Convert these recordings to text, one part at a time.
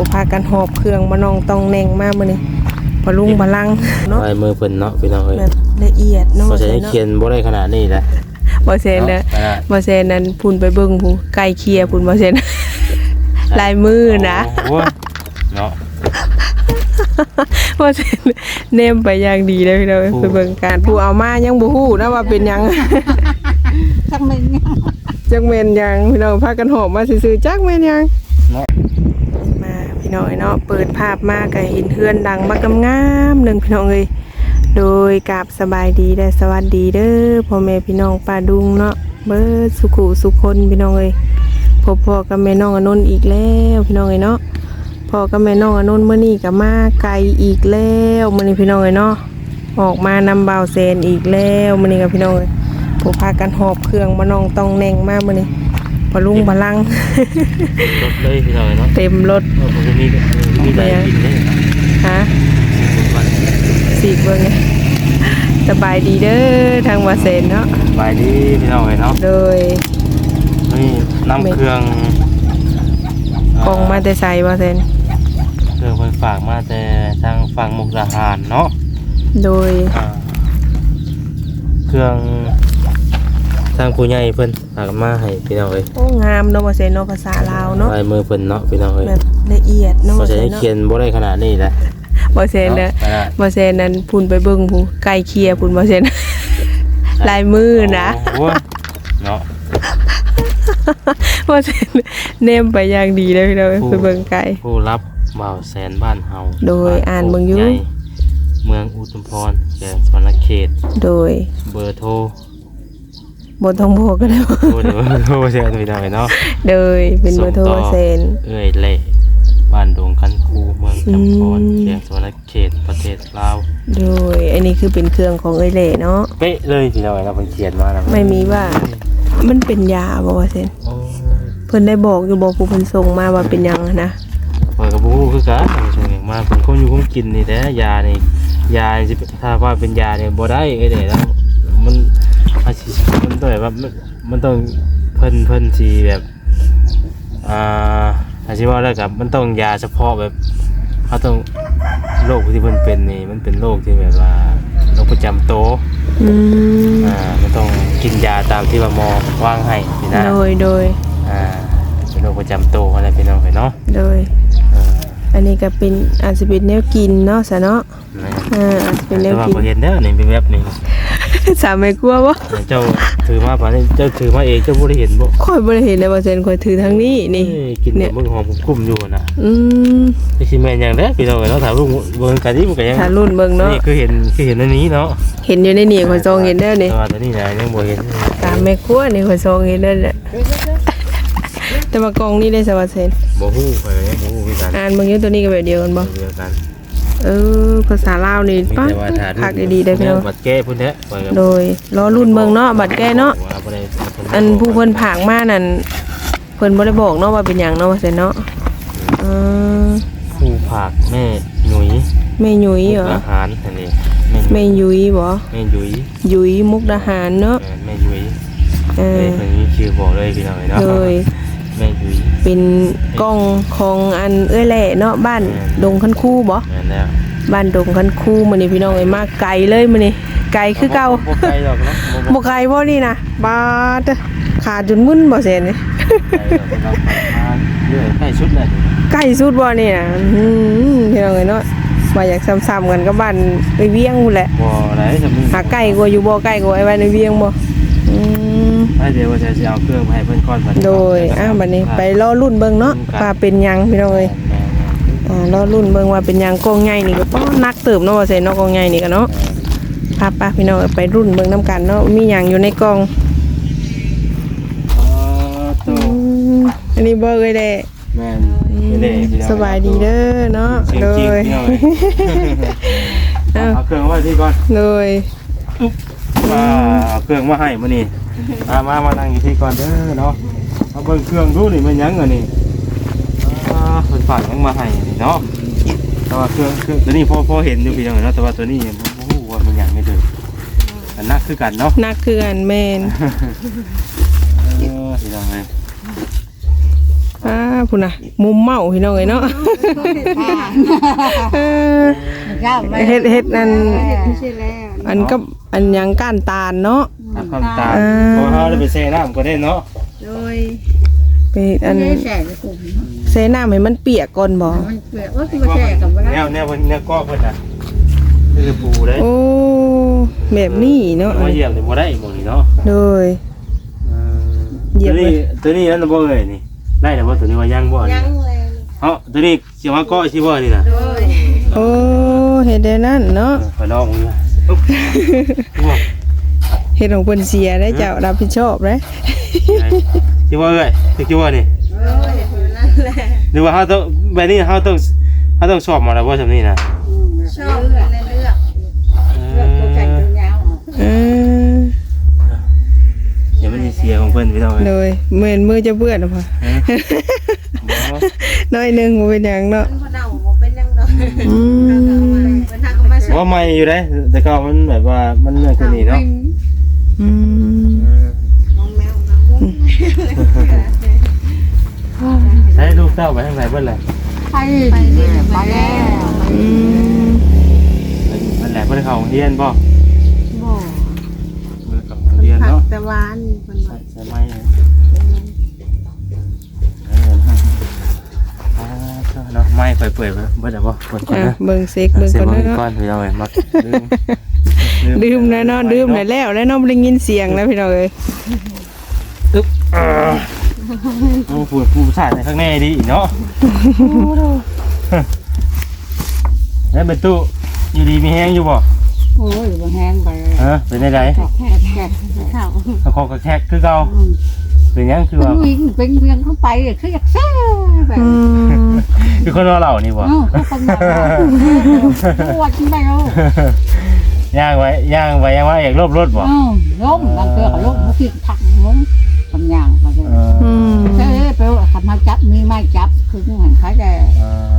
ผู้พากันหอบเครื่องมาน้องต้องแหน่งมากมื้อนี้พอลุงบาลังเนาะลายมือเพิ่นเนาะพี่น้องเอ้ยแบบละเอียดเนาะบ่ใช่เขียนบ่ได้ขนาดนี้นะบ่เซนเด้อขนาดบ่เซนนั้นพุ่นไปเบิ่งผู้ไก่เคลียร์พุ่นบ่เซนลายมือนะโอ้โหเนาะบ่เซนเนมไปอย่างดีเลยพี่น้องเอ้ยไปเบิ่งการผู้เอามายังบ่ฮู้นะว่าเป็นหยังจังไม่เนี่ยจักแม่นหยังพี่น้องพากันหอบมาซื่อๆจักแม่นหยังเน้องเอ้ยเนาะเปิดภาพมากก็เห็นเฮือนดังมากงามหนึงพี่น้องเอ้ยโดยกราบสบายดีและสวัสดีเด้อพ่อแม่พี่น้องป้าดุงเนาะเบิดสุขุสุขคนพี่น้องเอ้ยพบพ่อกับแม่น้องอนนท์อีกแล้วพี่น้องเอ้ยเนาะพ่อกับแม่น้องอนนท์เมื้อนี้ก็มาไกลอีกแล้วมื้อนี้พี่น้องเอ้ยเนาะออกมานำบ่าวแซนอีกแล้วมื้อนี้กับพี่น้องเอ้ยผู้พากันหอบเครื่องมาน้องต้องแน่งมากมื้อนี้ พอลุงบาลัง รถเลยพี่น้องเอ้ยเนาะเต็มรถเออผมก็มีมีได้กินได้ฮะสีกเบิ่งไงสบายดีเด้อทางวาเซนเนาะบายดีพี่น้องเอ้ยเนาะโดยนี่นำเครื่องกองมาแต่ใส่วาเซนเครื่องเพิ่นฝากมาแต่ทางฝั่งมุกดาหารเนาะโดยอ่าเครื่อง ทางผู้ใหญ่เพิ่นฝากมาให้พี่น้องเอ้ยโอ้งามเนาะวาเซนเนาะภาษาลาวเนาะลายมือเพิ่นเนาะพี่น้องเอ้ยแบบละเอียดเนาะบ่วาเซใช่นเนาะเขียนบ่ได้ขนาดนี้นะวาเซนเด้อขนาดวาเซนนั้นพุ่นไปเบิ่งผู้ไก่เคลียร์พุ่นวาเซนลายมือนะโอ้โหเนาะวาเซนเนมไปอย่างดีเลยพี่น้องไปเบิ่งไก่ผู้รับบ่าวแสนบ้านเฮาโดยอ่านเบิ่งอยู่ใหญ่เมืองอุทุมพรแขวงสวรรณเขต โดย เบอร์โทร บนทองโบก็ได้โทรเดี๋ยวโทรเสียพี่น้องเอ้ยเนาะโดยเป็นเบอร์โทรส่งต่อวาเซนเอ้ยเล่บ้านดงคันคูเมืองจำพรอืมแขวงสวรรณเขตประเทศลาวโดยอันนี้คือเป็นเครื่องของเอยเล่เนาะเป๊ะเลยพี่น้องเอ้ยเราเพิ่นเขียนมานะไม่มีว่ามันเป็นยาบ่ว่าเซนโอ้เพิ่นได้บอกอยู่บอกผู้เพิ่นส่งมาว่าเป็นหยังนะข้อยก็บ่ฮู้คือกันช่วงนี้มาผมคงอยู่คงกินนี่แหละยานี่ยานี่สิถ้าว่าเป็นยาเนี่ยบ่ได้เอ้ยเด้แล้วมันอาจสิมัน ต้องแบบว่ามันมันต้องเพิ่นเพิ่นสิแบบอ่าอาชีว่าแล้วกับมันต้องยาเฉพาะแบบเขาต้องโรคที่มันเป็นนี่มันเป็นโรคที่แบบว่าโรคประจำตัวอืมอ่ามันต้องกินยาตามที่ว่าหมอวางให้นี่นะโดยโดยอ่าเป็นโรคประจำตัวอะไรพี่น้องเนาะโดย เอออันนี้ก็เป็นอาจจะเป็นแนวกินเนาะซะเนาะนะอ่าอาจจะเป็นแนแต่วว่ากินพอเห็นเด้อนี่เป็นแบบนี้ สามไม่กลัวบ่เจ้าถือมาป่านนี้เจ้าถือมาเองเจ้าบ่ได้เห็นบ่ค่อยบ่ได้เห็นเลยว่าเซนค่อยถือทางนี้นี่เอ้ยกินเนี่แบยบมึงหอมกุ้มอยู่นะอืมไอ้สิแม่นหยังเด้อพี่น้องเนาะถามลูกเบิ่งกันนี่มันก็ยังถ้ารุ่นเบิ่งเนาะนี่คือเห็นคือเห็นอันนี้เนาะเห็นอยู่ในนี่ค่อยซองเห็นได้อนี่แต่ว่าตัวนี้นะยังบ่เห็นตามแม่ครัวนี่ค่อยซองเห็นได้อแหละแต่ว่ากล่องนี้ได้สวัสดิ์เซนบ่ฮู้ไปยังบ่ฮู้คือกันอ่านเบิ่งอยู่ตัวนี้ก็แบบเดียวกันบ่เดียวกัน เออภาษาลาวนี่มีป้าแต่ว่าถ้าคักดีๆได้อพี่น้องบัดแก้พุ่นแท้ไปกับโดยรอรุ่นเบิ่งเนาะบัตรแก้เนาะว่าบ่ได้อันผู้เพิ่นผางมานั่นเพิ่นบ่ได้บอกเนาะว่าเป็นหยังเนาะว่าซั่นเนาะเออผู้ผากแม่หนุ่ยแม่ยุ้ยเหรออาหารอันนี้แม่ยุ้ยบ่แม่ยุ้ยยุ้ยมุกดาหารเนาะเออแม่ยุ้ยเอเอ้อยเพิ่นมีชื่อบอกเลยพี่น้องเนาะโดยแม่ยุ้ย เป็นกล้องของอันเอ้ยแหล่เนาะบ้านดงคันคูบ่แม่นแล้วบ้านดงคันคูมื้อนี้พี่น้องเอ้ยมาไกลเลยมื้อนี้ไกลคือเก่าบ่ไกลหรอกเนาะบ่บ่ไกลบ่นี่นะบาดขาดจนมึนบ่แซ่นนี่ไกลหรอกเราไปทางเรื่อยใกล้สุดแล้วนี่ใกล้สุดบ่นี่นะอืมพี่น้องเอ้ยเนาะว่าอยากซ้ำๆกันกับบ้านไปเวียงพู้นแหละบ่ได้จะมีหาใกล้กว่าอยู่บ่ใกล้กว่าไอ้บ้านในเวียงบ่อืมให้ เดี๋ยวว่าจะสิเอาเครื่องมาให้เพิ่นก่อนบัดนี้โดยอ้าวบัดนี้ไปรอรุ่นเบิ่งเนาะว่าเป็นหยังพี่น้องเอ้ยแม่นอ่ารอรุ่นเบิ่งว่าเป็นหยังกองใหญ่นี่ก็ป้อนักเติบเนาะว่าใส่เนาะกองใหญ่นี่ก็เนาะพาป้าพี่น้องเอ้ยไปรุ่นเบิ่งนํกันเนาะมีหยังอยู่ในกล่องๆอ๋อโตอืมอันนี้บ่เอ้ยแด้แม่นไม่ได้พี่น้องสบายดีเด้อเนาะเสียงโดจริงย พี่น้องเอ้ยอ้าวเอาเครื่องไว้ที่ก่อนโดยมาเอาเครื่องมาให้มื้อนี้ มามามานั่งอยู่ที่ก่อนเด้อเนาะเอาเบิ่งเครื่องดูนี่มันหยังอันนี้อ่าเพิ่นฝากหยังมาให้นี่เนาะแต่ว่าเครื่องเครื่องตัวนี้พอพอเห็นอยู่พี่น้องเนาะแต่ว่าตัวนี้บ่ฮู้ว่ามันหยังไม่เด้ออันนักคือกันเนาะนักคืออันแม่นเออพี่น้องเอ้ยอ่าพุ่นน่ะมุมเมาพี่น้องเอ้ยเนาะเออเจ้าแม่เฮ็ดเฮ็ดนั่นไม่ใช่แล้วอันกับอันหยังก้านตาลเนาะ ตามความตามอ่าเพราะเฮาได้ไปแช่น้ำก็ได้เนาะโดยไปอันไม่ได้แฉกกลุ่มเซน้ำให้มันเปียกก่อนบ่มันเปลือกว่าคือมาแฉกกับว่าแนวแนวเพิ่นแนวก็เพิ่นน่ะนี่คือปูเด้โอ้แบบนี้เนาะมาเหยียบนี่บ่ได้บ่นี่เนาะโดยเหยียบตัวไว้นี้ตัวนี้นั่นน่ะบ่เอ่ยนี่ได้แล้วบ่ตัวนี้ว่ายังบ่นี่ยังเลยเอ้าตัวนี้สิมาเกาะสิบ่นี่น่ะโดยโอ้เฮ็ดได้นั่นเนาะเออไปลองมึงนะอุ๊บอุ๊บ เฮ็ดของเพิ่นเสียได้เจ้ารับผิดชอบเด้สิว่าเอ้ยสิว่านี่โดยนั่นแหละหรือว่าเฮาต้องแบบนี้เฮาต้องเฮาต้องสอบมาแล้วบ่ซำนี้น่ะชอบเลือกเลือกเอเลือกตัวแข็งอตัวยาวเออเดี๋ยวมันสิเสียของเพิ่นพี่น้องเอ้ยโดยเหมือนมือจะเปื้อนบ่เอ้ยบ่น้อยหนึงบ่เป็นหยังเนาะมันพอเดาเป็นยังไงอืมเป็นทางก็มาว่าใหม่อยู่เด้แต่ก็มันแบบว่ามันเรื่องตัวนี้เนาะ อืมมองแมวน้ำมุ้งใช้ลูกเต้าไปทางไหนเบิ่นล่ะไปไปนี่ไปแล้วอืมมันแหละเพิ่นเข้าโรงเรียนบ่บ่เพิ่นเข้าโรงเรียนเนาะแต่วานคนใช่ใช่ไหมเอออ่าเนาะไม่เปื่อยๆไปเบิ่นแล้วบ่เบิ่นก่อนอะนะเบิ่งเซ็กเบิ่งเสียก่อนเบิ่งเนาะก่อนพี่น้องเอ้ยมักลืม ดื่มแล้วเนาะดื่มแล้วแล้วแล้วเนาะบ่ได้ยินเสียงแล้วพี่น้องเอ้ยอึ๊บอ่าโอ้ปวดผู้ชายในข้างในดีเนาะแล้วเป็นตู้อยู่ดีมีแห้งอยู่บ่โอ้ยบางแห้งไปฮะเป็นได้ไดแขกแขกแขกข้าวเขาคอกระแทกคือเก่าเป็นหยังคือเป็นว่าวิ่งเป็นเวียงเข้าไปคืออยากแซ่แบบอืมคือคนว่าเหล่านี่บ่เอ้าเขาคนแบบปวดไปแล้ว ย่างไว้ย่างไว้ย่างไว้อยากลบรถบ่เอ้าล้มบางเทื่อก็ล้มบางทีถักล้มทำอย่างบางทีเอออืมเอ้ไปว่าทำมาจับมีไม้จับคือเหมือนเขาจะเออ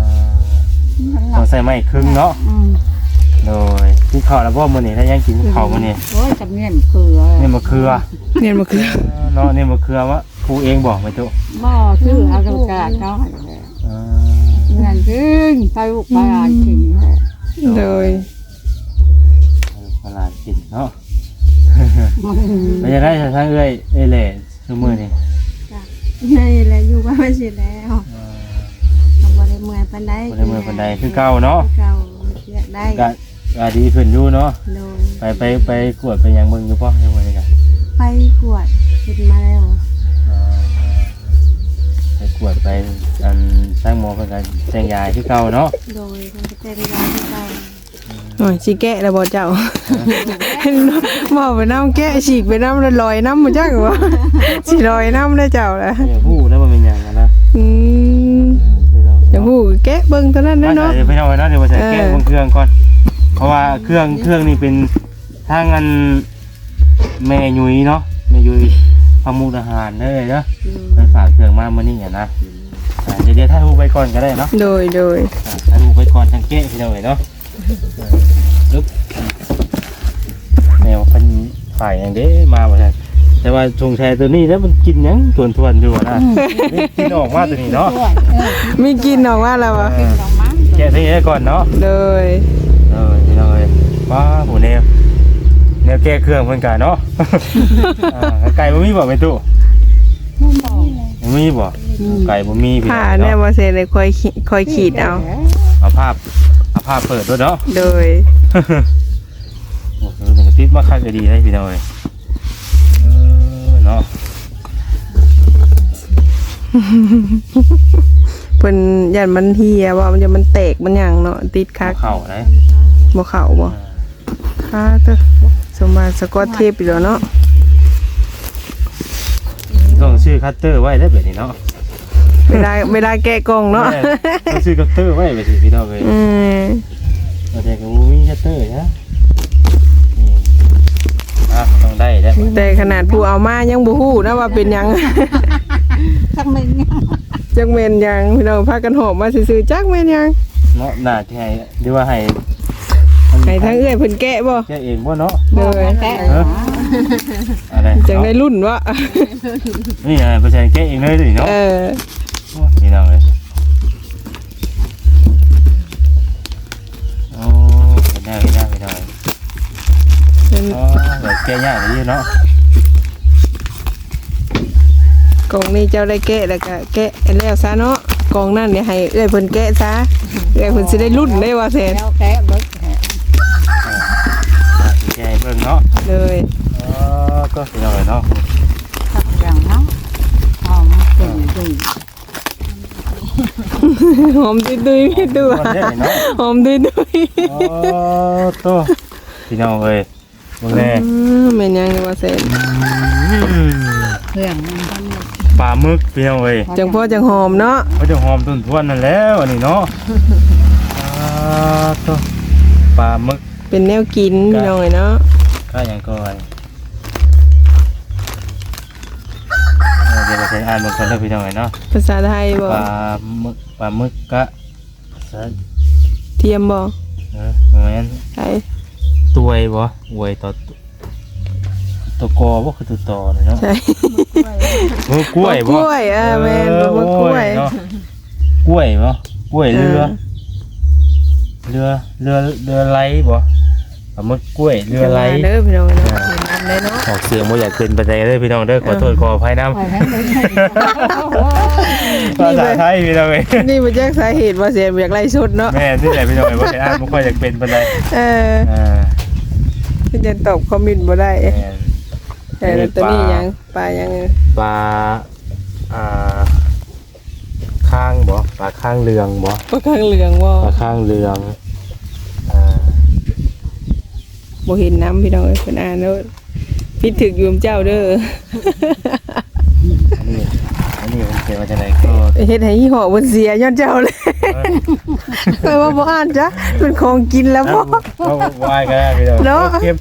ต้องใส่ไม้ครึ่งเนาะอืมโดยกินข้าวแล้วบ่มื้อนี้ถ้ายังกินข้าวมื้อนี้โอ้ยจำเนียนคือนี่มะเขือเนี่ยมันคือเนาะนี่มะเขือวะครูเองบอกไปตุบ่ชื่อเอากระดาษเขาให้เออ นั่นจริงไปลูกไปอ่านจริง โดยตลาดกิน เนาะแล้วจะได้ทางเอ้ยเอ้ยแหล่ซุมื้อนี้ใช่แล้วอยู่บ้านสิแล้วเออก็บ่ได้เมื่อยปานใดบ่ได้มื้อปานใดคือเก่าเนาะเก่าเรียกได้ก็ก็ดีขึ้นอยู่เนาะโดยไปไปไปกวดไปหยังเบิ่งอยู่บ่ยังบ่ได้กันไปกวดขึ้นมาแล้วเออไปกวดไปอันสร้างหมอเพิ่นก็แจ้งยาคือเก่าเนาะโดยมันจะเป็นยาที่เก่า โอ้ยสิแกะแล้วบ่เจ้าบ่ไปน้ำแกะฉีกไปน้ำแล้วลอยน้ำบ่จักว่าสิลอยน้ำได้เจ้าล่ะอย่าพูดแล้วมันเป็นหยังอะนะอืมอย่าฮู้แกะเบิ่งเท่านั้นมาเนาะใส่ไปเอาไว้เนาะเดี๋ยวมาใส่เออแก้วเครื่องก่อน เพราะว่าเครื่องเครื่องนี่เป็นทางอันแม่ยุ้ยเนาะแม่ยุ้ยพามุกอาหารเด้อเนาะไปฝากเครื่องมามื้อนี้อะนะอ่าเดี๋ยวเดี๋ยวถ่ายรูปไปก่อนก็ได้เนาะโดยโดยอ่าถ่ายรูปไปก่อนจังเก้พี่น้องเอ้ยเนาะ เออปึ๊บแมวเพิ่นฝ่ายอย่างเด้มาบ่ทันแต่ว่าชงแชร์ตัวนี้แล้วมันกินหยังทวนๆอยู่อะนะนี่กินออกมาตัวนี้เนาะด้วยเออมีกินออกมาแล้วบ่เออดอกไม้แกะที่นี้ก่อนเนาะโดยเออพี่น้องเอ้ยว้าโหแนวแนวแก้เครื่องเพิ่นกะเนาะ อ่าไก่บ่มีบ่แม่ตู้ไม่บอกบ่มีบ่ไก่บ่มีพี่ผ้าน้องแน่เนาะบ่เสร็จเลยค่อยขีค่อยขีดเอาเอาภาพ เอาภาพเปิดด้วยเนาะโดย โอ้โหมันก็ติดมาคักก็ดีเลยพี่น้องเอ้ยเออเนาะเพิ่นยันมันเฮียว่ามันจะมันแตกมันหยังเนาะติดคักเข้าได้บ่เข้าบ่ค่ะเด้อสมมาสกอตเทปอีกแล้วเนาะต้องซื้อคัตเตอร์ไว้ได้แบบนี้เนาะ เวลาเวลาแกะกล่องเนาะแม่ต้องซื้อคัตเตอร์ไว้แบบนี้พี่น้องเอ้ยอืมเราแต่ก็บ่มีคัตเตอร์นะนี่อะต้องได้แล้วแต่ขนาดผู้เอามายังบ่ฮู้นะว่าเป็นหยัง สักเม็ดเนี่ยจักแม่นหยังพี่น้องพากันหอบมาซื่อๆจักแม่นหยังเนาะน่าที่ให้หรือว่าให้ให้ทั้งเอื้อยเพิ่นแกะบ่ แกเองบ่เนาะ โดย แกะเอออะไรจังได้รุ่นวะนี่ไงประชาชนแกเองเลยดิเนาะเออ อ๋อเดี๋ยวแก้ยากเลยเนาะกล่องนี้เจ้าได้แกะแล้วก็แกะแล้วซะเนาะกล่องนั่นเนี่ยให้เอ้อยเพิ่นแกะซะเอ้อยเพิ่นสิได้รุ่นได้ว่าแซ่นแล้วแกะเบิกแหะแก้เบิ่งเนาะเลยอ๋อก็พี่น้องเลยเนาะสักอย่างเนาะหอมกลิ่นดีหอมดุยๆพี่ดูก่อนเด้อเนาะหอมดุยโอ้โตพี่น้องเอ้ย เบิ่งๆแน่อืมแม่นยังนี่ว่าแซ่นอืมเครื่องมันทำหมดปลาหมึกพี่น้องเอ้ยจังพ่อจังหอมเนาะเขาจะหอมตุนทวนนั่นแล้วอันนี้เนาะอ่าโตปลาหมึกเป็นแนวกินพี่น้องเอ้ยเนาะก็อย่างก่อนเออเดี๋ยวเราใช้อ่านบนคนเด้อพี่น้องเอ้ยเนาะภาษาไทยบ่ปลาหมึกปลาหมึกกะสะเทียมบ่เออเหมือนไทย ตัวยบ่อวยต่อตัวกอบ่คือตัวต่อเลยเนาะใช่มือกล้วยบ่ล้วยเออแม่นบ่บ่กล้วยเนาะกล้วยบ่กล้วยเรือ เรือเรือเรือไหลบ่ปลามึกกล้วยเรือไหลเด้อพี่น้องเนาะเนมันเลยเนาะออกเสียงบ่อยากขึ้นไปได้เด้อพี่น้องเด้อขอโทษขออภัยนำไปทั้งเลยภาษาไทยพี่น้องเอ้ยนี่มาแจ้งสาเหตุว่าเสียงอยากไล่ชุดเนาะแม่นี่แหละพี่น้องเอ้ยบ่ได้อ่านบ่ค่อยอยากเป็นปานใดเอออ่า พี่จะตอบคอมเมนต์บ่ได้แม่นแต่ตัวนี้ยังปลายังปลาอ่าข้างบ่ปลาข้างเรืองบ่ปลาข้างเหลืองว่าปลาข้างเรืองอ่าบ่เห็นน้ำพี่น้องเอ้ยเพิ่นอ่านเด้อพี่ถึกอยู่กับเจ้าเด้ออันนี้อันนี้ผมเขียนว่าจะไหนก็เฮ็ดให้ยี่ห้อเพิ่นเสียย้อนเจ้าเลย ไปว่าบ่อ่านจ้ะเป็นของกินแล้วบ่ก็วายกันได้พี่น้องเนาะเข้ม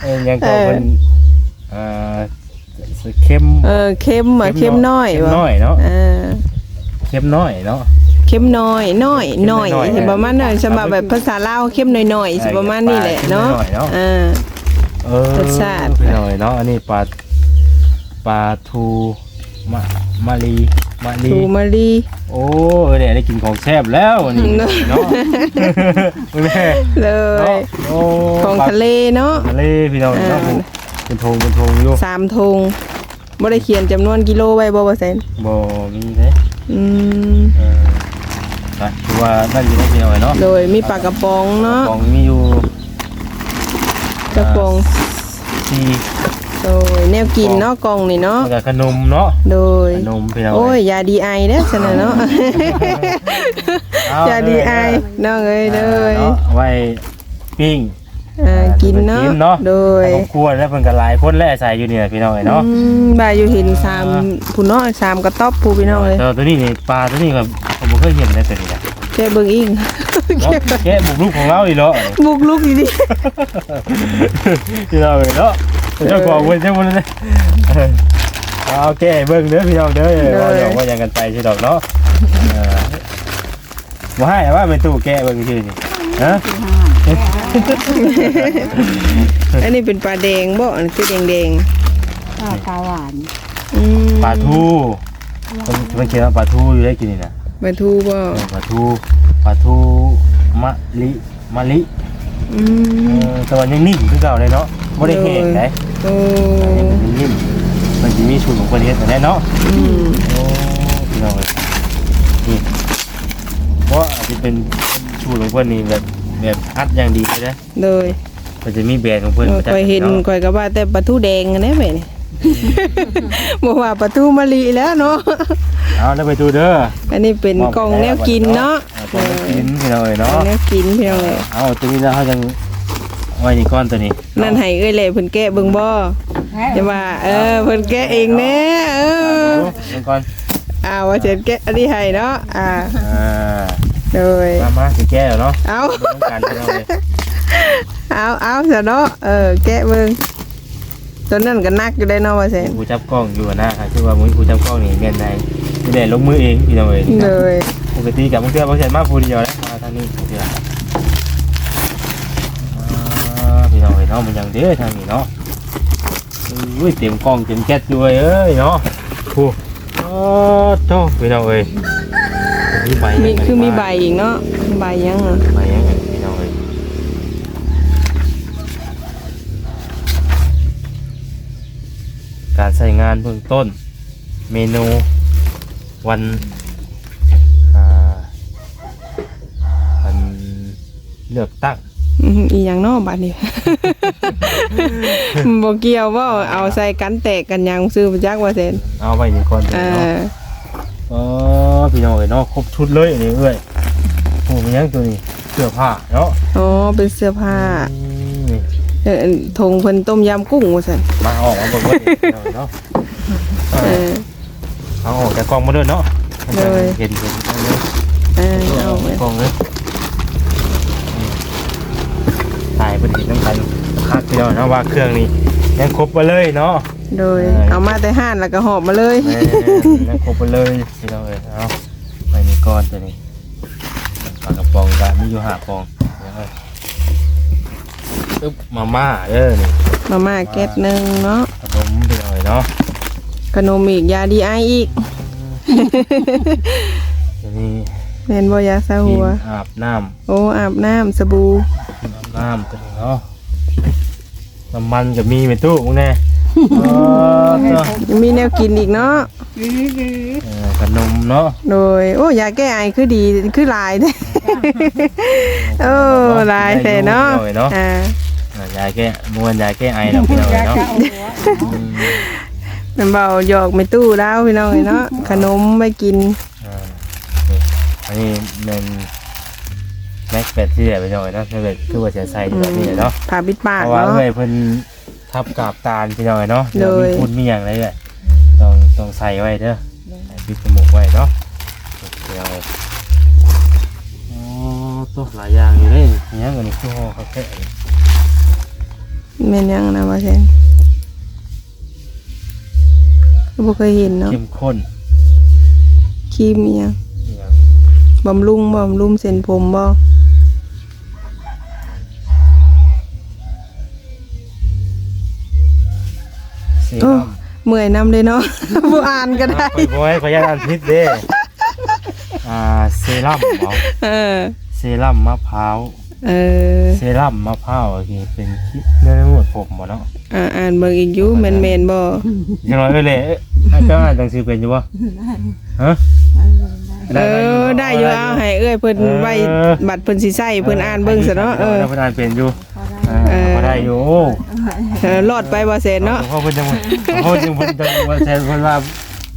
เอ้ยยังก็เป็นอ่าเข้มเออเค็มอะเค็มน้อยเข้มว่ะน้อยเนาะเออเข้มน้อยเนาะ เค็มน้อยน้อยน้อยเค็มน้อยสิประมาณนั้นฉบับแบบภาษาลาวเค็มน้อยๆสิประมาณนี้แหละเนาะเค็มน้อยเนาะ เออ เออรสชาติ พี่น้อยเนาะอันนี้ปลาปลาทูมะมาลี มาลีทูมารี โอ้เออเนี่ยได้กินของแซ่บแล้ววันนี้เนาะ เนาะแม่เลเนาะย โอ้ของปลาทะเลเนาะ ทะเลพี่น้องเนาะอ่าเป็นธงเป็นธงอยู่สามธงบ่ได้เขียนจำนวนกิโลไว้บ่ว่าแซนบ่มีเด้อืมเออไปคือว่านั่นอยู่ได้พี่น้อยเนาะโดยมีปลากระป๋องเนาะของมีอยู่กระป๋องที่ โดยแนวกินเนาะกล่องนี่เนาะแล้วก็ขนมเนาะโดย ขนมพี่น้องโอ้ยยาดีไอเด้อซั่นน่ะเนาะเอายาดีไอน้องเอ้ยเลยเนาะไว้ปิ้งอ่ากินเนาะกินเนาะโดยขนมกวนแล้วเพิ่นก็หลายคนแล่ใส่อยู่นี่แหละพี่น้องเอ้ยเนาะอืมบ่ายอยู่เห็นสามผู้เนาะสามกระต๊อบผู้พี่น้องเลยแต่ว่าตัวนี้นี่ปลาตัวนี้ก็ผมบ่เคยเห็นเลยตัวนี้นะแค่เบิ่งอีกเนาะแกะบุกลูกของเราอีกเนาะบุกลุกดีพี่น้องเอ้ยเนาะ เจ้าของเพิ่นจังบ่ได้เอเอาแก้เบิ่งเด้อพี่น้องเด้อว่าหยอกว่ายังกันไปสิดอกเนาะเออบ่ให้ว่าเป็นตู้แกะเบิ่งซื่อนี่ฮะอันนี้เป็นปลาแดงบ่อันคือแดงข้าวปลาหวานปลาทูมันเขียนว่าปลาทูอยู่ได้กินนี่นะปลาทูบ่ปลาทูปลาทูมะลิมะลิ อืเอมอแต่ว่ายังนิ่มคือเก่าเลยเนาะบ่ได้แห้งได้โอ้ยังเป็นนิ่มมันสิมีสูตรของเพิ่นเฮ็ดนั่นแหละเนาะ อืมโอ้พี่น้องเอ้ยนี่เพราะอาจจะเป็นสูตรของเพิ่นนี่แบบแบบอัดอย่างดีเลยนะโดยมันจะมีแบรนด์ของเพิ่นประจำข่อยเห็นนาะข่อยก็ว่าแต่ปลาทูแดงอันนี้แม่นี่ บ่ว่าปลาทูมะลิแล้วเนาะเอาแล้วไปดูเด้ออันนี้เป็นกล่องแนวกินเนาะกล่องแนวกินพี่น้องเอ้ยกล่อเนาะงแนวกินพี่น้องเอ้ยเอาตัวนี้แล้วเขาจังไว้นี่ก้อนตัวนี้นั่นให้เอ้ยเลยเพิ่นแกะเบิ่งบ่จะว่าเออเพิ่นแกะเองแน่เออเบิ่งก่อนอ่าว่าเจ็ดแกะอันนี้ให้เนาะอ่าอ่าโดยมามาสิแก้วเนาะเอาบ่ต้องการพี่น้องเลยเอาเอาซะเนาะเออแกะเบิ่ง ตัวนั้นก็นักอยู่ได้เนาะว่าซั่นผู้จับกล้องอยู่นะครับคือว่ามึงผู้จับกล้องนี่แม่นในนี่แหละลงมือเองพี่น้องเอ้ยเลยปกติกับมึงเทื่อบางเทื่อมาผู้เดียวนะมาทางนี้ผู้เดียวอ่าพี่น้องเอ้ยเนาะมันยังเด้อทางนี้เนาะอุ้ยเต็มกล้องเต็มแก๊สด้วยเอ้ยเนาะผู้โอ้โตพี่น้องเอ้ยมีใบมีคือมีใบอีกเนาะใบยังอะใบยังไงพี่น้องเอ้ย การใส่งานเบื้องต้น เมนูวันอ่าวันเลือกตั้งอืมอีหยังเนาะบัดนี้ บ่เกี่ยวว่าเอาใส่กันแตกกันหยังซื้อมาจักว่าเซนเอาไว้นี่ก่อนเอเนาะออ๋อพี่น้องเอ้ยเนาะครบชุดเลยอันนี้เอ้ยโอ้มันยังตัวนี้เสื้อผ้าเนาะ อ๋อเป็นเสื้อผ้า อืมนี่ เออทงเพิ่นต้มยำกุ้งว่าซั่นมาออกมาเบิ่งไว้พี่น้องเอ้ยเนาะเออ เอาออกจากกล้องมาด้วยเนาะเลย เห็นเห็นเอาเลยเออเอาเอาออกไว้จากกล้องเลยอืมถ่ายเป็นเห็นน้ำกันคักพี่น้องเนาะว่าเครื่องนี้ยังครบไปเลยเนาะ โดยเออเอามาแต่ห้านแล้วก็หอบมาเลย แม่ยังครบไปเลยพี่น้องเอ้ยเอาไปนี่ก้อนตัวนี้ปลากระป๋องก็มีอยู่ห้าปองเดี๋ยวเอ้ย ปึ๊บมาม่าเด้อนี่มาม่าแก๊สหนึงเนาะขนมพี่น้องเอ้ยเนาะขนมอีกยาดีไออีกเดี๋ยวนี้แม่นบ่ยาซากิหันวอาบน้โอ้อาบน้ำสบู่ำกินอาบน้ำตัวนี้เนาะน้ำมันก็มีเป็นตู้มึงแน่เออเนาะมีแนวกินอีกเนาะเออขนมเนาะโดยโอ้ยาแก้ไอคือดีคือหลายเด้ โอ้หลายแต่เนาะได้อยู่เนาะอ่าอ่า ยายแก้มวนยายแก้ไอเราพี่น้องเอ้ยเนาะอืมมันเบาหยอกไม่ตู้แล้วพี่น้องเอ้ยเนาะขนมไม่กินอ่านี่อันนี้เป็นแม็กเป็ดที่เดียวไปหน่อยเนาะแม็กเป็ดคือว่าจะใส่ที่แบบนี้เนาะผ่าปิดปากเพราะว่าเนาะเอ้ยเพิ่นทับกาบตาลพี่น้อยเนาะเดี๋ยวเลยมีพูดมีอย่างไรเลยต้องต้องใส่ไว้เด้อใส่ปิดจมูกไว้เนาะพี่น้อยอ๋อตัวหลายอย่างอยู่เลยเนี่ยอันนี้คือห่อข้าวแกะ แม่นยังนะว่าเช่นก็บ่เคยเห็นเนาะเข้มข้นครีมอีหยังอหย่างบำรุงบ่บำรุงเส้นผมบ่เซโอ้รั่มเมื่อยนํเลยเนาะบ่อ่านก็ได้ไปบ่ให้ขออนุญาตอ่านผิดเด้อ่าเซรั่มเหรอเออเซรั่มมะพร้าว เออเซรั่มมะพร้าวโอเคเป็นที่เนื้อหมดผมบ่เนาะอ่าอ่านเบิ่งอีกอยู่แม่นๆบ่ยังน้อยเลยเอ๊ะไอ้เจ้าอ่านหนังสือเป็นอยู่ปะฮะเออได้อยู่เอาให้เอ้ยเพิ่นไว้บัตรเพิ่นสิใช้เพิ่นอ่านเบิ่งซะเนาะเออเพิ่นอ่านเป็นอยู่เออพอได้อยู่โอ้เออรอดไปบ่เซนเนาะเพราะเพิ่นจังเพราะเพิ่นจังเพิ่นจังว่าแทนเพิ่นว่า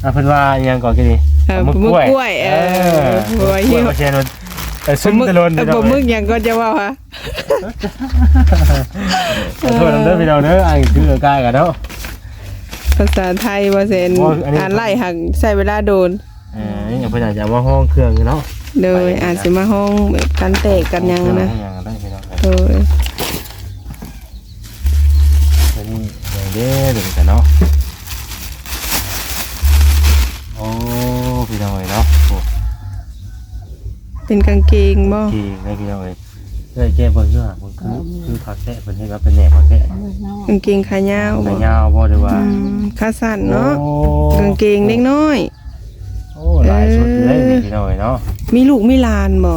อะเพิ่นว่าอิหยังก่อนกี่ดีเออมึกกล้วยเออเอไว้อหิ้วมาแชร์ รถแต่ซุ่มมึกตะลนเออบ่มึกหยังก็จะว่าฮะขอโทษนำเด้อพี่น้องเด้ออ่านคืออากายกันเนาะ ภาษาไทยบ่เซนโอ้ยอันนี้ อ่านไล่หักใช้เวลาโดนเออนี่เพิ่นอาจจะมาห้องเครื่องอยู่เนาะโดยอาจสิมาห้องแบบกันแตกกันหยังนะห้องอย่างได้พี่น้องครับโดยอันนี้อย่างเด้อเดี๋ยวกันเนาะโอ้พี่น้องเอ้ยเนาะโอ้ เป็นกางเกงบ่ทีได้พี่น้องเอ้ยเอ้ยแก้เบิ่งอยู่ห่างมันคือคือผักแกะเพิ่นเฮ็ดว่าเป็นแหนกผักแกะกางเกงขายาวขาบ่ยาวบ่ได้ว่าอืมขาสั้นเนาะโอ้กางเกงเล็กน้อย โอ้หลายชุดเลยนี่พี่น้องเอ้ยเนาะมีลูกมีหลานบ่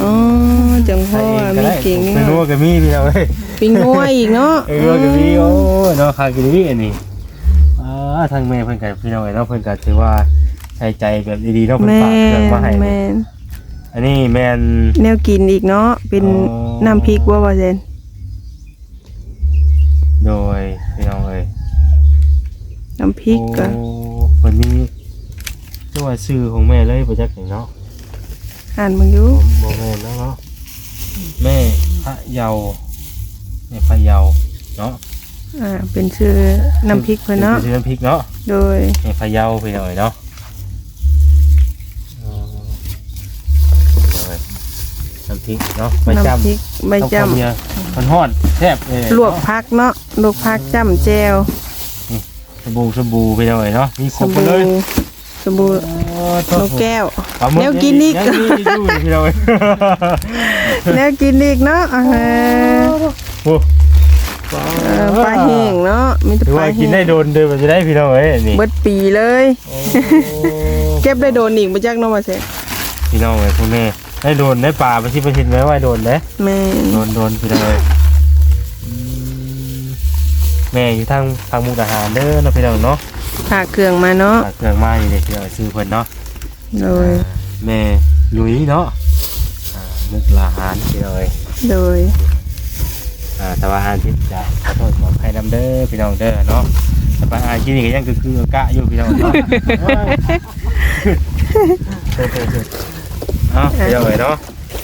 อ๋อจังพ่อใส่เองก็มีได้เกงนี่เป็นนัวเนาะก็มีพี่น้องเอ้ย ปิงนัวอีกเนาะเออก็มีโอ้เนาะคากินี่อันนี้อ่าทางแม่เพิ่นก็พี่น้องเอ้ยเนาะเพิ่นก็ถือว่า ใส่ใจแบบดีๆเนาะเพิ่นแม่ฝากเครื่องมาให้แม่นอันนี้แม่น แนวกินอีกเนาะเป็นอ๋อ น้ำพริกว่าบ่เซนโดยพี่น้องเอ้ยน้ำพริกก็โอ้วันนี้ชื่อว่าชื่อของแม่เลยประจักษ์นี่เนาะอ่านมึงอยู่ผมบอกแม่แล้วเนาะแม่พระเยาแม่พระเยาเนาะอ่าเป็นชื่อน้ำพริกเพิ่นเนาะชื่อน้ำพริกเนาะ โดยแม่พระเยาพี่น้องเอ้ยเนาะ พริกเนาะใบจำน้ำพริกใบต้องจำข้าวเหนียวมันฮ้อนแซ่บเลยลวกพักเนาะลวกพักจ้ำแจวสบู่สบู่พี่น้องเอ้ยเนาะมีคสรบหมดบู่เลยสบู่โอ้นกแก้วปลาหมึแนวกินอีกยังมีอยู่พี่น้องเอ้ยแนวกินอีกเนาะอ่าฮะโอ้เออปลาแห้งเนาะมีแต่ถือปลาว่าแห้งกินได้โดนเดินมันจะได้พี่น้องเอ้ยนี่เบิดปีเลยโอ้เก็บได้โดนอีกบ่จักเนาะว่าเซ่พี่น้องเอ้ยคุณแม่ ได้โดนได้ปลาไปที่ประชินไว้ไว้โดนเด้แม่นโดนโดนพี่น้องเอ้ยอืมแม่อยู่ทางทางมุกดาหารเด้อเนาะพี่น้องเนาะฝากเครื่องมาเนาะฝากเครื่องมาอยู่ในเครื่องซื้อเพิ่นเนาะ โดย แม่ลุยเนาะอ่ามุกดาหารพี่น้องเอ้ยโดย อ่าแต่ว่าอาหารที่จะขอโทษขออภัยนำเด้อพี่น้องเด้อเนาะแต่ว่าอาหารที่นี่ก็ยังคือคือกะอยู่พี่น้องเนาะ เอาพี่น้องเอ้ยเนาะ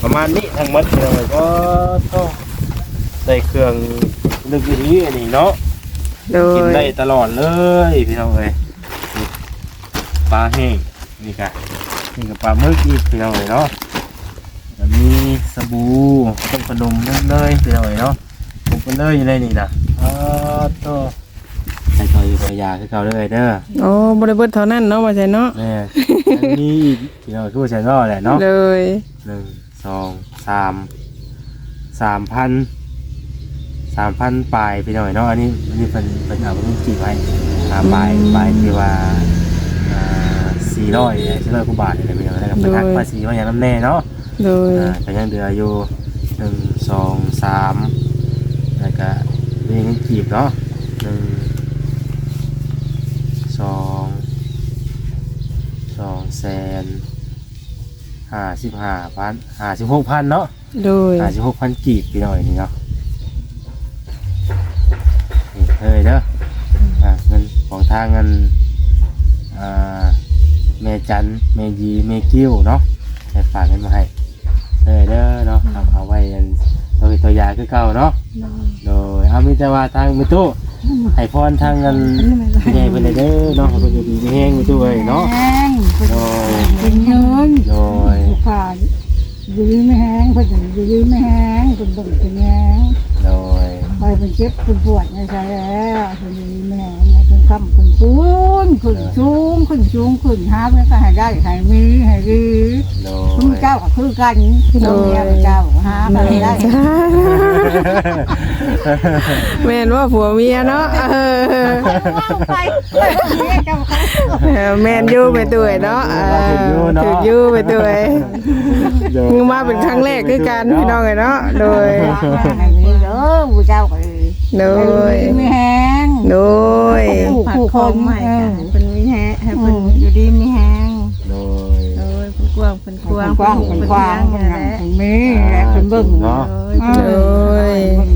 ประมาณนี้ทั้งหมดพี่น้องเอ้ยก็ต้องได้เครื่องนึกอย่างนี้อันนี้เนาะโดกินยได้ตลอดเลยพี่น้องเอ้ยนี่ปลาแห้งนี่ค่ะนี่กับปลาหมึกอีกพี่น้องเอ้ยเนาะแล้วมีสบู่ต้มขนมนั่นเลยพี่น้องเอ้ยเนาะผมเป็นเลยอยู่ในนี่นะอ๋อโตใส่ต่ออยู่กับยาคือเก่าเลยเด้อโอ้บ่ได้เบิดเท่านั้นเนาะว่าเซ่เนาะ แม่อั นนี้อีกพี่น้องคือใช้ก็แหละเนาะเลยหนึ่งสองสามสามพันสามพันปลายพี่น้องเอ้ยเนาะอันนี้อันนี้เป็นเป็นเอาเป็นจีบไว้อ่าปลายปลายที่ว่าอ่าสี่ร้อยสี่ร้อยกว่าบาทอะไรพี่น้องนะครับเป็นทักภาษีว่าอย่างนั้นแน่เนาะโดยอ่าแต่ยังเหลืออยู่หนึ่งสองสามแล้วก็นี่เงินจีบเนาะหนึ่งสองสอง แสนห้าสิบห้าพันห้าสิบหกพันเนาะโดยห้าสิบหกพันกีบพี่น้อยนี่เนาะนี่เฮ้ยเด้ออ่าเงินของทางเงินอ่าเมจันเมยีเมกิ้วเนาะให้ฝากเงินมาให้เฮ้ยเด้อเนาะเอาเอาไว้กันตัวตัวยาคือเก่าเนาะโดยเอามีแต่ว่าทางมิตู้ ให้พรทางเงินใหญ่เพิ่นได้เด้อเนาะให้เพิ่นอยู่ดีมีแห้งมิตู้เอ้ยเนาะแห้งโดยเป็นเงินโดยขาดยื้อไม่แห้งเพิ่นยื้อไม่แห้งเพิ่นบ่เป็นแห้งโดยไปเป็นเจ็บเป็นปวดในใจแล้วเพิ่นยื้อไม่แห้ง เพิ่นคำเพิ่นปูนขึ้นสูงขึ้นสูงขึ้นหาเพิ่นก็ให้ได้ให้มีให้ดีโดคุณยเจ้าก็คือกันโดยเจ้าหาไปได้ แม่นว่าผัวเมียเนาะเออไปเจ้าเขาเออแม่นอยู่ไปตัวเนาะเออถึกอยู่ไปตัวโดยมึงมาเป็นครั้งแรกคือกันพี่น้องเลยเนาะโดยให้มีเด้อผู้เจ้าก็โดยไม่แห้ง โดยผักคมใหม่กันเป็นวิแฮะให้เป็นอยู่ดีมีแฮงโดยโดยเป็นกว้างเป็นกว้างกว้างเป็นกว้างเป็เป็นนแหละมีแหละเป็นเบิ่ง เนาะ โดย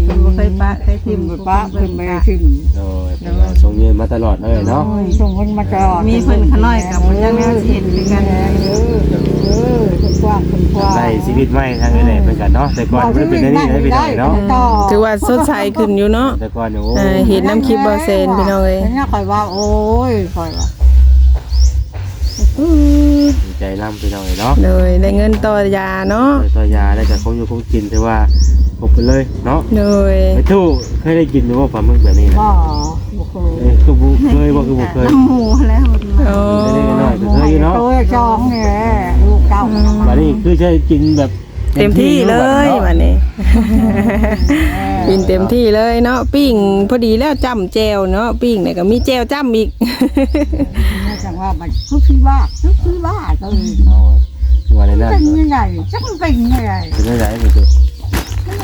เป็นบ่เคยปะเคยทิทิมมป้าขึ้นไปทิมโดยเป็นการทรงเงินมาตลอดเลยเนาะส่งคนมาจอดมีเพิ่นขน้อยกับมันยังแนวสิเห็นคือกันเออเออเป็นกว้างเป็นกว้างในชีวิตใหม่ทางนี้แหละเป็นกันเนาะแต่ก่อนไม่ได้เป็นได้นี่ได้เป็นได้เนาะถือว่าสดใสขึ้นอยู่เนาะแต่ก่อนเนี่ยโอ้เออเห็นน้ำคลิปบอเซนพี่น้องเลยน่าคอยว่าโอ้ยคอยว่า ดีใจร่ำไปหน่อยเนาะโดยได้เงินต่อยาเนาะโดยตัวยาได้จากคงอยู่คงกินแต่ว่าครบไปเลยเนาะโดยไอ้ทู่เคยได้กินหรือว่าปลาหมึกแบบนี้นะบ่บ่เคยเอ้ยคือบุเคยบ่คือบุเคยน้ำหมูแล้วหมดมาโอ้ได้หน่อยก็เคยอยู่เนาะตัวจองเนี่ยลูกเจ้าวันนี้คือใช้กินแบบ เต็มที่เลยเนาะวันนี้ กินเต็มที่เลยเนาะปิ้งพอดีแล้วจ้ำแจวเนาะปิ้งเนี่ยก็มีแจวจ้ำอีกไม่จังว่ามันทุกที่บ้าทุกที่บ้าเลยเอาคือวันนี้นั่นเป็นยังไงจังเป็นยังไงเป็นได้ไหนเป็นตัวมัน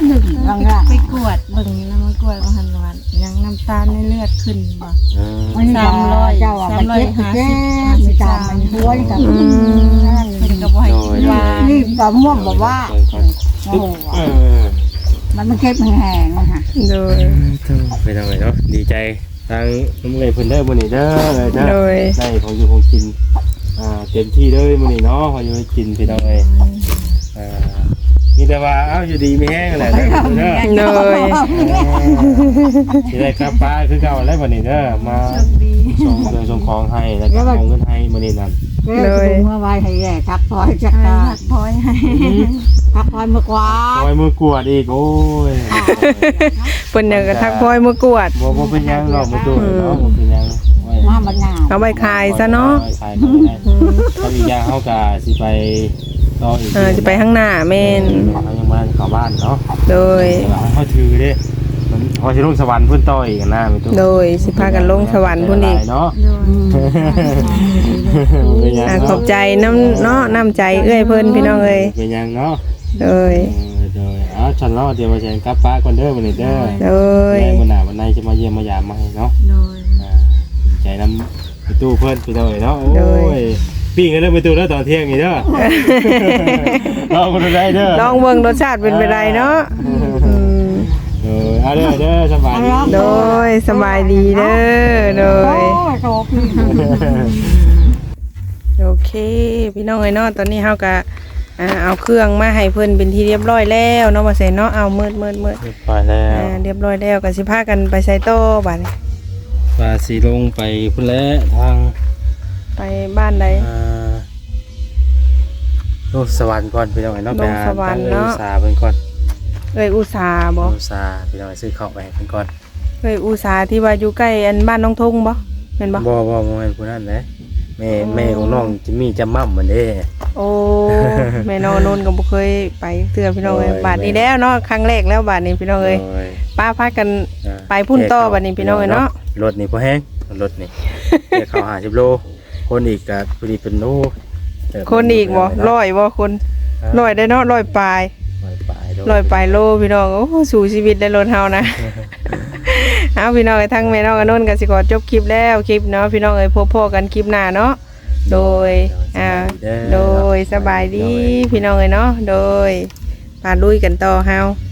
หนึ่งบางอย่างไปกวดเบิ่งแล้วมากวดว่าหันวันยังน้ำตาลในเลือดขึ้นบ่เออมันสามร้อยเจ้าอะมันเจ็บเจ็บมีตามมันห้วยกับเพิ่นก็บ่ให้กินว่านี่ก็ม่วงบอกว่าโอ้โหเออมันมันเก็บแห้งๆนะคะโดยไปทางไหนเนาะดีใจทางน้ำเลยเพิ่นได้มื้อนี้เด้อเลยเด้อโดยได้ของอยู่ของกินอ่าเต็มที่เลยมื้อนี้เนาะพออยู่ให้กินพี่น้องเอ้ยอ่า มีแต่ว่าเอ้าอยู่ดีไม่แห้งแหละเด้อเด้อโดยสิได้กลับป้าคือเก่าแล้วมื้อนี้เด้อมาส่งเรื่องส่งของให้แล้วก็เอาเงินให้มื้อนี้นั่นเลยเมื่อวานให้แย่ทักพลอยจักให้ตาผักพลอยให้ทักพลอยเมื่อกว่าโอ้ยมือกวดอีกโอ้ยเพิ่นเนี่ยก็ทักพลอยมากวดบ่บ่เป็นหยังหรอกบ่ตู้เนาะบ่เป็นหยังไว้มาบันนาวเอาไปขายซะเนาะใช่ได้ถ้าอียาเขาก็สิไป ต่ออีกเออจะไปข้างหน้าแม่นเขายังมาเข้าบ้านเนาะโดย เขาถือเด้มันพอสิลงสวรรค์พุ่นต่ออีกนะแม่ตู้โดยสิพากันลงสวรรค์พุ่นอีกเนาะโดยเป็นหยังอ่าเนาะขอบใจน้ำเนาะน้ำใจเอ้ยเพิ่นพี่น้องเอ้ยเป็นหยังเนาะ โดยเออโดยอ๋อฉันเนาะเดี๋ยวมาแชร์กับป้าก่อนเด้อมื้อนี้เด้อโดยแม่มื้อหน้าวันไหนจะมาเยี่ยมมายามมาให้เนาะโดย อ่าดีใจน้ำไปตู้เพิ่นพี่น้องเอ้ยเนาะโอ้ย ปิ้งกันเด้อไปตู้เด้อตอนเที่ยงนี่เด้อลองกันได้เด้อลองเบิ่งรสชาติเป็นไปได้เนาะอืมเออเอาเด้อเด้อสบายดีโดยสบายดีเด้อโดโอ้ยยโชคดีโอเคพี่น้องเอ้ยเนาะตอนนี้เฮาก็อ่าเอาเครื่องมาให้เพิ่นเป็นที่เรียบร้อยแล้วเนาะว่าใส่เนาะเอามืดมืดมืดไปแล้วอ่าเรียบร้อยแล้วก็สิพากันไปใส่โต๊ะบัดนี้ปลาสีลงไปพุ่นแล้วทาง ไปบ้านใด อ่าโลกสวรรค์ก่อนพี่น้องเอ้ยเนาะไปหาโลกสวรรค์เนาะอุตสาห์เพิ่นก่อนเอ้ยอุตสาห์บ่อุตสาห์พี่น้องเอ้ยซื้อข้าวไปให้เพิ่นก่อนเอ้ยอุตสาห์ที่ว่าอยู่ใกล้อันบ้านน้องทุ่งบ่แม่นบ่ บ่บ่บ่แม่นผู้นั้นเด้แม่แม่ของน้องจิมมี่จะมั่มเหมือนเด้ โอ้แม่น้องนนท์ก็บ่เคยไปเทื่อพี่น้องเอ้ยโอ้ย บาดนี้แล้วเนาะครั้งแรกแล้วบาดนี้พี่น้องเอ้ยโอ้ยป้าพากัน อ่าไปพุ่นต่อบัดนี้พี่น้องเอ้ยเนาะ รถนี่พอแห้งรถนี่ เดี๋ยวเขาหา10โล คนอีกก็พอดีเป็นโลเติบคนอีกบ่ร้อยบ่คนร้อยได้เนาะร้อยปลายร้อยปลายโลร้อยปลายโลพี่น้องโอ้สู่ชีวิตได้รถเฮานะเอาพี่น้องเอ้ยทั้งแม่น้องอนนท์ก็สิขอจบคลิปแล้วคลิปเนาะพี่น้องเอ้ยพบพอกันคลิปหน้าเนาะโดยอ่าโดยสบายดีพี่น้องเอ้ยเนาะโดยปาลุยกันต่อเฮาโ